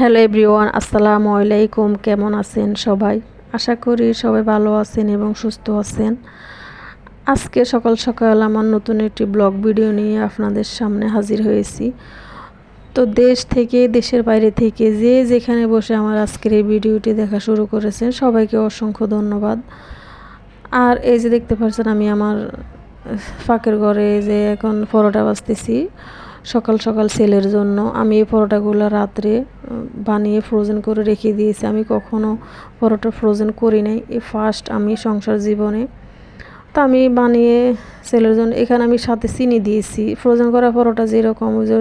Hello everyone, আসসালামু আলাইকুম। কেমন আছেন সবাই? আশা করি সবাই ভালো আছেন এবং সুস্থ আছেন। আজকে সকাল সকাল আমার নতুন একটি ব্লগ ভিডিও নিয়ে আপনাদের সামনে হাজির হয়েছি। তো দেশ থেকে, দেশের বাইরে থেকে যে যেখানে বসে আমার আজকের এই ভিডিওটি দেখা শুরু করেছেন, সবাইকে অসংখ্য ধন্যবাদ। আর এই যে দেখতে পাচ্ছেন, আমি আমার ফাঁকের ঘরে যে এখন পরোটা বাজতেছি। সকাল সকাল সেলের জন্য আমি এই পরোটাগুলো রাত্রে বানিয়ে ফ্রোজেন করে রেখে দিয়েছি। আমি কখনো পরোটা ফ্রোজেন করি নাই। এই ফার্স্ট আমি সংসার জীবনে। তো আমি বানিয়ে সেলের জন্য, এখানে আমি সাথে চিনি দিয়েছি। ফ্রোজেন করা পরোটা যেরকম যে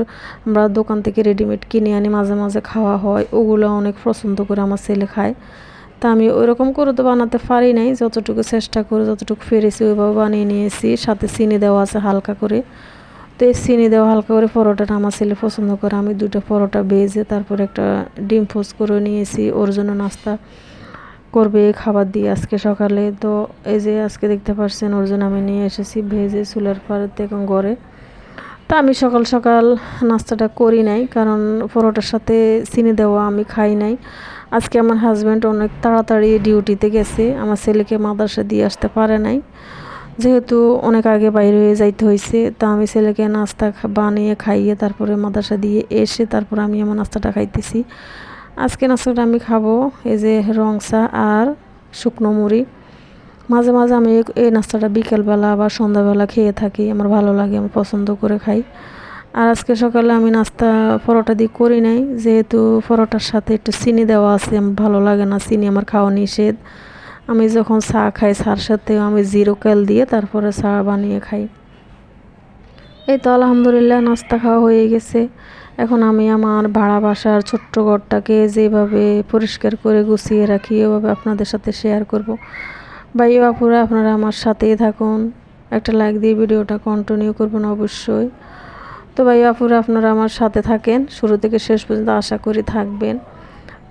আমরা দোকান থেকে রেডিমেড কিনে আনি, মাঝে মাঝে খাওয়া হয়, ওগুলো অনেক পছন্দ করে আমার ছেলে খায়। তা আমি ওইরকম করে তো বানাতে পারি নাই। যতটুকু চেষ্টা করে, যতটুকু ফেরেছি ওইভাবে বানিয়ে নিয়েছি। সাথে চিনি দেওয়া আছে হালকা করে। তো এই চিনি দেওয়া হালকা করে পরোটাটা আমার ছেলে পছন্দ করে। আমি দুটো পরোটা বেজে তারপরে একটা ডিম ফোস করে নিয়েছি। ওর জন্য নাস্তা করবে খাবার দিয়ে আজকে সকালে। তো এই যে আজকে দেখতে পাচ্ছেন ওর জন্য আমি নিয়ে এসেছি ভেজে চুলার পাড়ে থেকে ঘরে। তা আমি সকাল সকাল নাস্তাটা করি নাই, কারণ পরোটার সাথে চিনি দেওয়া আমি খাই নাই। আজকে আমার হাজব্যান্ড অনেক তাড়াতাড়ি ডিউটিতে গেছে। আমার ছেলেকে মাদ্রাসা দিয়ে আসতে পারে নাই। যেহেতু অনেক আগে বাইরে হয়ে যাইতে হয়েছে তা আমি ছেলেকে নাস্তা বানিয়ে খাইয়ে তারপরে মাদ্রাসা দিয়ে এসে তারপর আমি আমার নাস্তাটা খাইতেছি। আজকে নাস্তাটা আমি খাব এই যে রংসা আর শুকনো মুড়ি। মাঝে মাঝে আমি এই নাস্তাটা বিকেলবেলা বা সন্ধ্যাবেলা খেয়ে থাকি, আমার ভালো লাগে আমি পছন্দ করে খাই। আর আজকে সকালে আমি নাস্তা পরোটা দিয়ে করি নাই, যেহেতু পরোটার সাথে একটু চিনি দেওয়া আছে, আমার ভালো লাগে না, চিনি আমার খাওয়া নিষেধ। আমি যখন চা খাই চার সাথে আমি জিরো ক্যাল দিয়ে তারপরে চা বানিয়ে খাই। এই তো আলহামদুলিল্লাহ, নাস্তা খাওয়া হয়ে গেছে। এখন আমি আমার ভাড়া বাসার ছোট্ট ঘরটাকে যেভাবে পরিষ্কার করে গুছিয়ে রাখি, এভাবে আপনাদের সাথে শেয়ার করব। ভাই বাপুরা আপনারা আমার সাথেই থাকুন। একটা লাইক দিয়ে ভিডিওটা কন্টিনিউ করবেন অবশ্যই। তো ভাই বাপুরা আপনারা আমার সাথে থাকেন। শুরু থেকে শেষ পর্যন্ত আশা করি থাকবেন।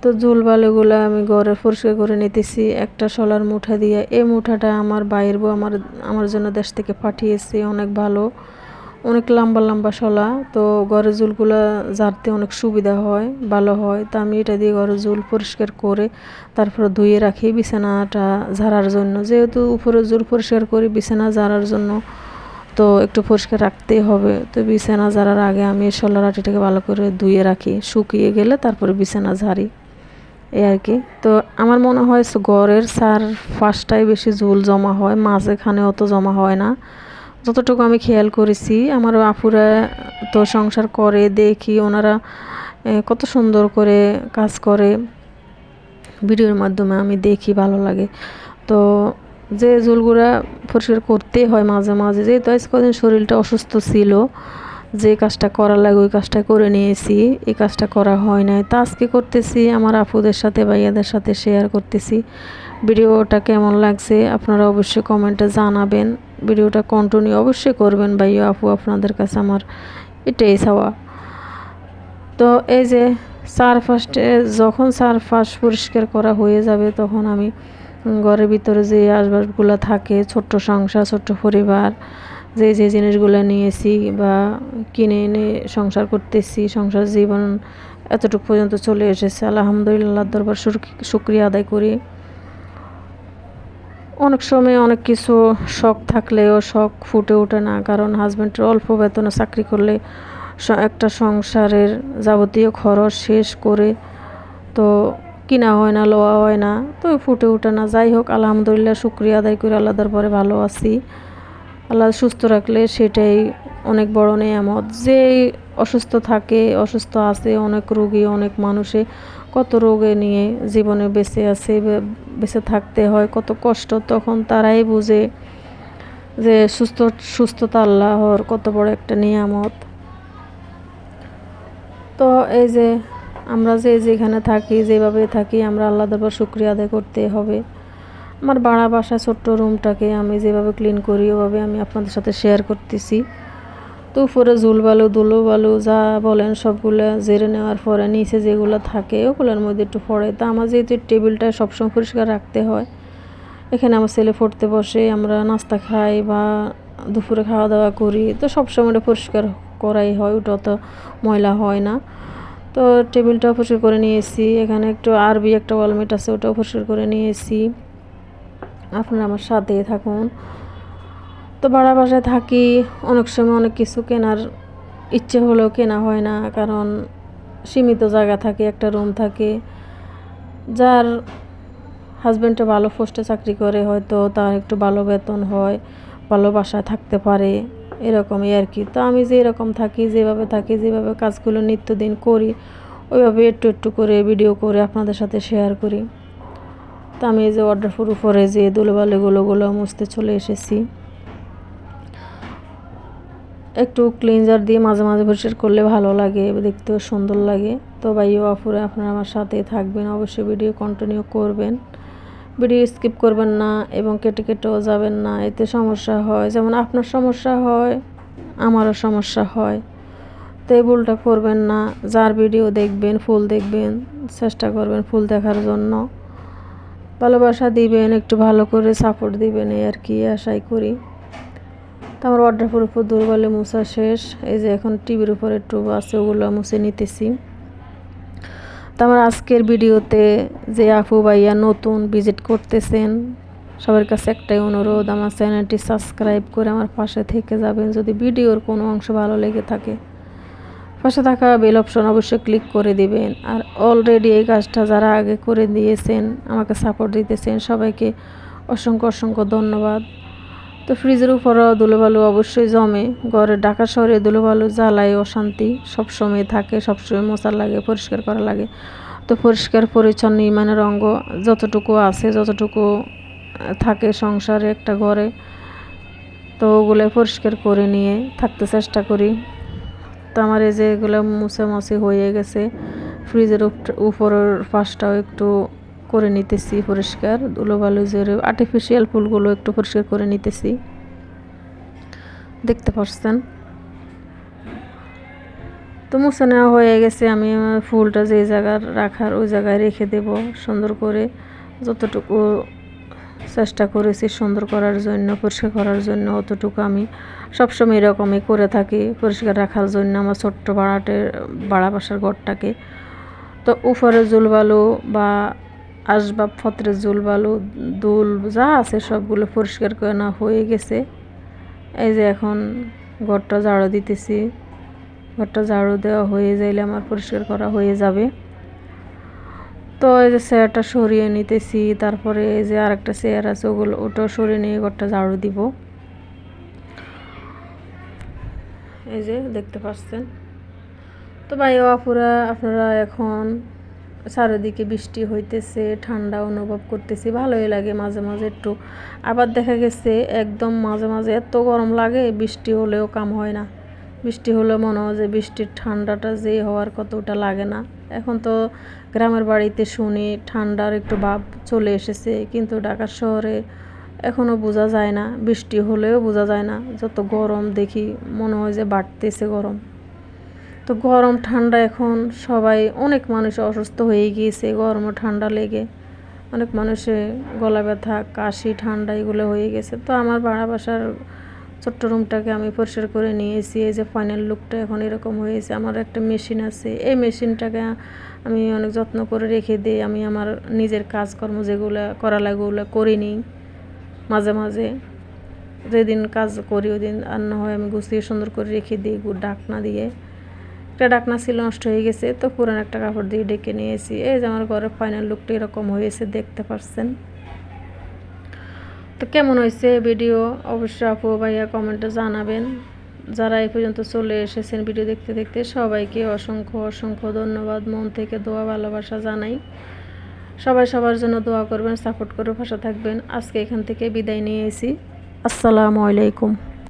তো জুল বালুগুলো আমি ঘরে পরিষ্কার করে নিতেছি। একটা শলার মুঠা দিয়ে, এই মুঠাটা আমার বাইর বউ আমার আমার জন্য দেশ থেকে পাঠিয়েছে, অনেক ভালো। অনেক লম্বা লম্বা শলা। তো ঘরের জুলগুলো ঝাড়তে অনেক সুবিধা হয়, ভালো হয়। তো আমি এটা দিয়ে ঘরের জুল পরিষ্কার করে তারপরে ধুয়ে রাখি বিছানাটা ঝাড়ার জন্য। যেহেতু উপরে জুল পরিষ্কার করি, বিছানা ঝাড়ার জন্য তো একটু পরিষ্কার রাখতেই হবে। তো বিছানা ঝাড়ার আগে আমি শলার আটিটাকে ভালো করে ধুয়ে রাখি, শুকিয়ে গেলে তারপরে বিছানা ঝাড়ি। এই আর কি। তো আমার মনে হয় গড়ের সার ফার্স্টটাই বেশি ঝুল জমা হয় মাঝেখানে অত জমা হয় না। যতটুকু আমি খেয়াল করেছি, আমার আপুরা তো সংসার করে, দেখি ওনারা কত সুন্দর করে কাজ করে। ভিডিওর মাধ্যমে আমি দেখি, ভালো লাগে। তো যে ঝোলগুলা পরিষ্কার করতেই হয় মাঝে মাঝে, যেহেতু আজ কদিন শরীরটা অসুস্থ ছিল যে কাজটা করা লাগে ওই কাজটা করে নিয়েছি, এই কাজটা করা হয় নাই। তা আজকে করতেছি, আমার আপুদের সাথে, ভাইয়াদের সাথে শেয়ার করতেছি। ভিডিওটা কেমন লাগছে আপনারা অবশ্যই কমেন্টে জানাবেন। ভিডিওটা কন্টিনিউ অবশ্যই করবেন ভাইয়া আপু, আপনাদের কাছে আমার এটাই চাওয়া। তো এই যে চার ফার্স্টে যখন চার ফার্স্ট পরিষ্কার করা হয়ে যাবে, তখন আমি ঘরের ভিতরে যে আসবাবগুলো থাকে, ছোট্ট সংসার, ছোট্ট পরিবার যে যে জিনিসগুলো নিয়েছি বা কিনে এনে সংসার করতেছি, সংসার জীবন এতটুকু পর্যন্ত চলে এসেছে। আলহামদুলিল্লাহ, দরবার শুক্রিয়া আদায় করি। অনেক সময় অনেক কিছু শখ থাকলেও শখ ফুটে ওঠে না, কারণ হাজব্যান্ডের অল্প বেতনে চাকরি করলে একটা সংসারের যাবতীয় খরচ শেষ করে তো কিনা হয় না, লওয়া হয় না, তো ফুটে ওঠে না। যাই হোক, আলহামদুলিল্লাহ, শুক্রিয়া আদায় করে। আল্লাহ দরবারে ভালো আছি। আল্লাহ সুস্থ রাখলে সেটাই অনেক বড় নেয়ামত। যে অসুস্থ থাকে, অসুস্থ আছে, অনেক রোগী, অনেক মানুষে কত রোগে নিয়ে জীবনে বেঁচে আছে বেঁচে থাকতে হয়, কত কষ্ট, তখন তারাই বুঝে যে সুস্থ, সুস্থতা আল্লাহর কত বড় একটা নিয়ামত। তো এই যে আমরা যে যেখানে থাকি, যেভাবে থাকি, আমরা আল্লাহ দরবার শুক্রিয়া আদায় করতে হবে। আমার বাড়া বাসা ছোট্ট রুমটাকে আমি যেভাবে ক্লিন করি, ওভাবে আমি আপনাদের সাথে শেয়ার করতেছি। তো উপরে ঝুল বালু দুলো বালু, যা বলেন সবগুলো জেরে নেওয়ার পরে নিচে যেগুলো থাকে, ওগুলোর মধ্যে একটু পড়ে তা আমার যেহেতু টেবিলটা সবসময় পরিষ্কার রাখতে হয়, এখানে আমার ছেলে পড়তে বসে, আমরা নাস্তা খাই বা দুপুরে খাওয়া দাওয়া করি। তো সবসময় ওটা পরিষ্কার করাই হয়, ওটা তো ময়লা হয় না। তো টেবিলটাও পরিষ্কার করে নিয়েছি, এখানে একটু আরবি একটা ওয়ালমেট আছে, ওটাও পরিষ্কার করে নিয়েছি। আপনারা আমার সাথে থাকুন। তো ভাড়া বাসায় থাকি, অনেক সময় অনেক কিছু কেনার ইচ্ছে হলেও কেনা হয় না, কারণ সীমিত জায়গা থাকে, একটা রুম থাকে। যার হাজব্যান্ডটা ভালো পোস্টে চাকরি করে, হয়তো তার একটু ভালো বেতন হয়, ভালো বাসায় থাকতে পারে, এরকমই আর কি। তো আমি যে এরকম থাকি, যেভাবে থাকি, যেভাবে কাজগুলো নিত্যদিন করি, ওইভাবে একটু একটু করে ভিডিও করে আপনাদের সাথে শেয়ার করি। তো আমি এই যে অর্ডার ফুর উপরে যে দুলোবালিগুলো গুলো মুছতে চলে এসেছি। একটু ক্লিনজার দিয়ে মাঝে মাঝে পরিষ্কার করলে ভালো লাগে, দেখতেও সুন্দর লাগে। তো ভাইও অফুরে আপনারা আমার সাথে থাকবেন। অবশ্যই ভিডিও কন্টিনিউ করবেন। ভিডিও স্কিপ করবেন না এবং কেটে কেটেও যাবেন না। এতে সমস্যা হয়। যেমন আপনার সমস্যা হয়, আমারও সমস্যা হয়। তো এই ভুলটা করবেন না। যার ভিডিও দেখবেন, ফুল দেখবেন, চেষ্টা করবেন ফুল দেখার জন্য। ভালোবাসা দিবেন, একটু ভালো করে সাপোর্ট দিবেন, এই আর কি আশাই করি। তো আমার অর্ডার উপর দুর্বলে মুছা শেষ। এই যে এখন টিভির উপরে টুব আছে, ওগুলো মুছে নিতেছি। তো আমার আজকের ভিডিওতে যে আপু ভাইয়া নতুন ভিজিট করতেছেন, সবার কাছে একটাই অনুরোধ, আমার চ্যানেলটি সাবস্ক্রাইব করে আমার পাশে থেকে যাবেন। যদি ভিডিওর কোনো অংশ ভালো লেগে থাকে পাশে থাকা বেল অপশন অবশ্যই ক্লিক করে দিবেন। আর অলরেডি এই কাজটা যারা আগে করে দিয়েছেন, আমাকে সাপোর্ট দিতেছেন, সবাইকে অসংখ্য অসংখ্য ধন্যবাদ। তো ফ্রিজের উপরও ধুলোবালু অবশ্যই জমে। ঘরে ঢাকা শহরে ধুলোবালু জ্বালায় অশান্তি। সবসময় থাকে, সবসময় মশা লাগে, পরিষ্কার করা লাগে। তো পরিষ্কার, পরিচ্ছন্ন ইমানের অঙ্গ যতটুকু আছে, যতটুকু থাকে সংসারে, একটা ঘরে, তো ওগুলো পরিষ্কার করে নিয়ে থাকতে চেষ্টা করি। তো আমার এই যে এগুলো মুছে হয়ে গেছে। ফ্রিজের উপরের পাশটাও একটু করে নিতেছি পরিষ্কার। ধুলোবালু যে আর্টিফিশিয়াল ফুলগুলো একটু পরিষ্কার করে নিতেছি। দেখতে পাচ্ছেন তো মুছে নেওয়া হয়ে গেছে। আমি ফুলটা যে জায়গার রাখার ওই জায়গায় রেখে দেব সুন্দর করে। যতটুকু চেষ্টা করেছি সুন্দর করার জন্য, পরিষ্কার করার জন্য, অতটুকু আমি সবসময় এরকমই করে থাকি, পরিষ্কার রাখার জন্য আমার ছোট্ট বাড়াটের বাড়া বাসার ঘরটাকে। তো উপরে জুলবালু বা আসবাবপত্রে জুল বালু দুল যা আছে সবগুলো পরিষ্কার করে না হয়ে গেছে। এই যে এখন ঘরটা ঝাড়ু দিতেছি। ঘরটা ঝাড়ু দেওয়া হয়ে যাইলে আমার পরিষ্কার করা হয়ে যাবে। তো এই যে চেয়ারটা সরিয়ে নিতেছি, তারপরে এই যে আরেকটা চেয়ার আছে, ওগুলো ওটাও সরিয়ে নিয়ে ঘরটা ঝাড়ু দিব। এই যে দেখতে পাচ্ছেন। তো ভাই আপুরা, আপনারা এখন চারিদিকে বৃষ্টি হইতেছে, ঠান্ডা অনুভব করতেছি, ভালোই লাগে মাঝে মাঝে একটু। আবার দেখা গেছে, একদম মাঝে মাঝে এত গরম লাগে, বৃষ্টি হলেও কাম হয় না। বৃষ্টি হলে মনে হয় যে বৃষ্টির ঠান্ডাটা যে হওয়ার কতটা লাগে না। এখন তো গ্রামের বাড়িতে শুনি ঠান্ডার একটু ভাব চলে এসেছে, কিন্তু ঢাকার শহরে এখনও বোঝা যায় না, বৃষ্টি হলেও বোঝা যায় না। যত গরম দেখি মনে হয় যে বাড়তেছে গরম। তো গরম, ঠান্ডা এখন সবাই, অনেক মানুষ অসুস্থ হয়ে গিয়েছে গরম ঠান্ডা লেগে। অনেক মানুষের গলা ব্যথা, কাশি, ঠান্ডা এগুলো হয়ে গেছে। তো আমার ভাড়া বাসার ছোট্ট রুমটাকে আমি পরিষ্কার করে নিয়েছি। এই যে ফাইনাল লুকটা এখন এরকম হয়েছে। আমার একটা মেশিন আছে। এই মেশিনটাকে আমি অনেক যত্ন করে রেখে দিই। আমি আমার নিজের কাজকর্ম যেগুলো করা লাগে ওগুলো করে নিই মাঝে মাঝে। যেদিন কাজ করি ওই দিন আর না হয় আমি গুছিয়ে সুন্দর করে রেখে দিই ডাকনা দিয়ে। একটা ডাকনা ছিল নষ্ট হয়ে গেছে। তো পুরান একটা কাপড় দিয়ে ডেকে নিয়েছি। এই যে আমার ঘরের ফাইনাল লুকটা এরকম হয়েছে। দেখতে পাচ্ছেন তো কেমন হয়েছে ভিডিও? অবশ্যই আপু ভাইয়া কমেন্টে জানাবেন। যারা এই পর্যন্ত চলে এসেছেন ভিডিও দেখতে দেখতে, সবাইকে অসংখ্য অসংখ্য ধন্যবাদ। মন থেকে দোয়া, ভালোবাসা জানাই। সবাই সবার জন্য দোয়া করবেন, সাপোর্ট করে ভাষা থাকবেন। আজকে এখান থেকে বিদায় নিয়ে নিয়েছি। আসসালামু আলাইকুম।